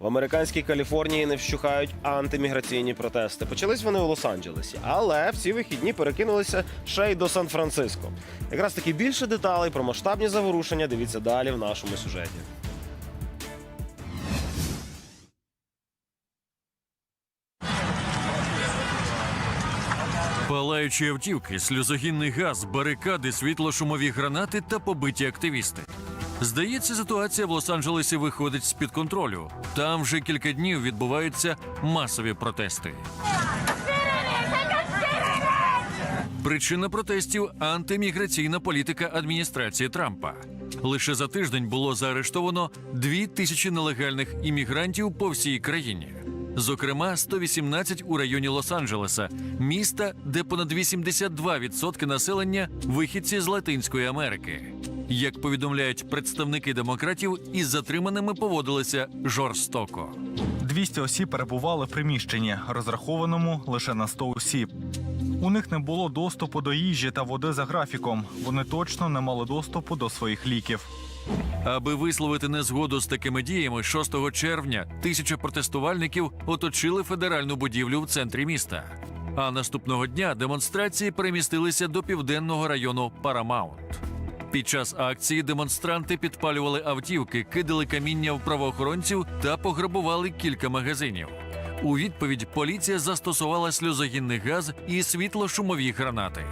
В американській Каліфорнії не вщухають антиміграційні протести. Почались вони у Лос-Анджелесі, але в ці вихідні перекинулися ще й до Сан-Франциско. Якраз таки більше деталей про масштабні заворушення дивіться далі в нашому сюжеті. Палаючі автівки, сльозогінний газ, барикади, світло-шумові гранати та побиті активісти. Здається, ситуація в Лос-Анджелесі виходить з-під контролю. Там вже кілька днів відбуваються масові протести. Причина протестів антиміграційна політика адміністрації Трампа. Лише за тиждень було заарештовано дві тисячі нелегальних іммігрантів по всій країні. Зокрема, 118 у районі Лос-Анджелеса, міста, де понад 82% населення вихідці з Латинської Америки. Як повідомляють представники демократів, із затриманими поводилися жорстоко. 200 осіб перебували в приміщенні, розрахованому лише на 100 осіб. У них не було доступу до їжі та води за графіком. Вони точно не мали доступу до своїх ліків. Аби висловити незгоду з такими діями, 6 червня тисяча протестувальників оточили федеральну будівлю в центрі міста. А наступного дня демонстрації перемістилися до південного району Парамаунт. Під час акції демонстранти підпалювали автівки, кидали каміння в правоохоронців та пограбували кілька магазинів. У відповідь поліція застосувала сльозогінний газ і світло-шумові гранати.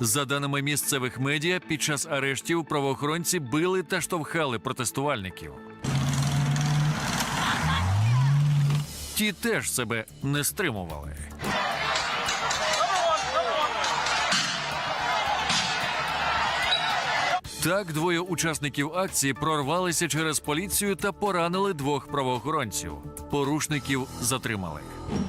За даними місцевих медіа, під час арештів правоохоронці били та штовхали протестувальників. Ті теж себе не стримували. Так, двоє учасників акції прорвалися через поліцію та поранили двох правоохоронців. Порушників затримали.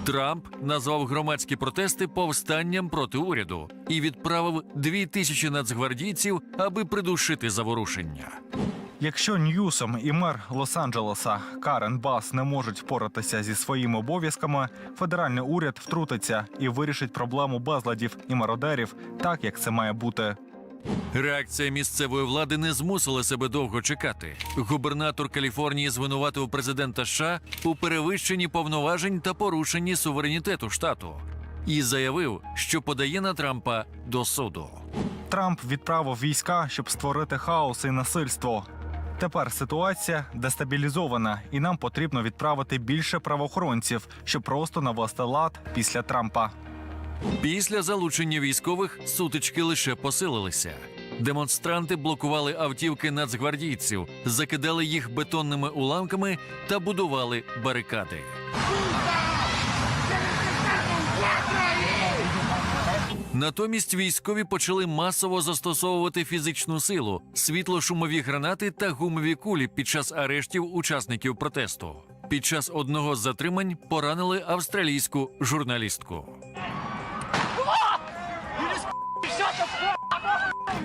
Трамп назвав громадські протести повстанням проти уряду і відправив дві тисячі нацгвардійців, аби придушити заворушення. Якщо Ньюсом і мер Лос-Анджелеса Карен Бас не можуть впоратися зі своїми обов'язками, федеральний уряд втрутиться і вирішить проблему безладів і мародерів так, як це має бути. Реакція місцевої влади не змусила себе довго чекати. Губернатор Каліфорнії звинуватив президента США у перевищенні повноважень та порушенні суверенітету штату і заявив, що подає на Трампа до суду. Трамп відправив війська, щоб створити хаос і насильство. Тепер ситуація дестабілізована, і нам потрібно відправити більше правоохоронців, щоб просто навести лад після Трампа. Після залучення військових сутички лише посилилися. Демонстранти блокували автівки нацгвардійців, закидали їх бетонними уламками та будували барикади. Натомість військові почали масово застосовувати фізичну силу, світло-шумові гранати та гумові кулі під час арештів учасників протесту. Під час одного з затримань поранили австралійську журналістку.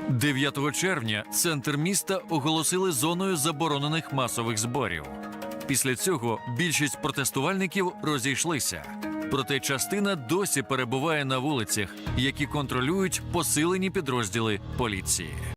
9 червня центр міста оголосили зоною заборонених масових зборів. Після цього більшість протестувальників розійшлися. Проте частина досі перебуває на вулицях, які контролюють посилені підрозділи поліції.